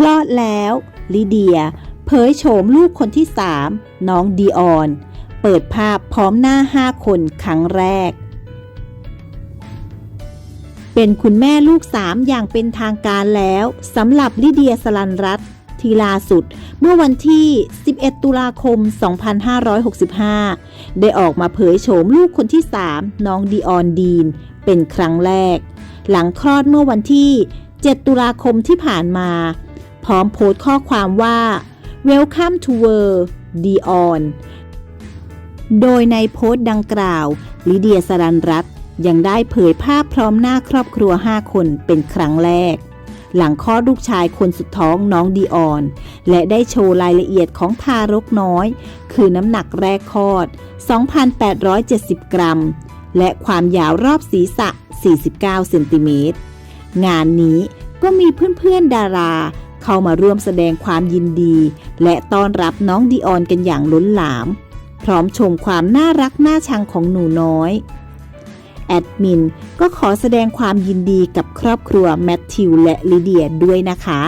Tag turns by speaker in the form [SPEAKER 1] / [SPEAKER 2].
[SPEAKER 1] คลอดแล้ว ลิเดีย เผยโฉมลูกคนที่สามน้องดีออน เปิดภาพพร้อมหน้าห้าคนครั้งแรก เป็นคุณแม่ลูกสามอย่างเป็นทางการแล้วสำหรับลิเดียสลันรัตทีล่าสุด เมื่อวันที่ 11 ตุลาคม 2565 ได้ออกมาเผยโฉมลูกคนที่ 3 น้องดีออนดีน เป็นครั้งแรก หลังคลอดเมื่อวันที่ 7 ตุลาคมที่ผ่านมา พร้อมโพสต์ข้อความว่า Welcome to World Dion โดยในโพสต์ดังกล่าว ลิเดียสรันรัตยังได้เผยภาพพร้อมหน้าครอบครัว 5 คนเป็นครั้งแรก หลังคลอดลูกชายคนสุดท้องน้องดีออน และได้โชว์รายละเอียดของทารกน้อย คือน้ำหนักแรกคลอด 2,870 กรัม และความยาวรอบศีรษะ 49 เซนติเมตรงานนี้ก็มีเพื่อนๆดารา เข้ามาร่วมแสดงความยินดี และต้อนรับน้องดีออนกันอย่างล้นหลาม พร้อมชมความน่ารักน่าชังของหนูน้อย แอดมินก็ขอแสดงความยินดีกับครอบครัวแมทธิวและลิเดียด้วยนะคะ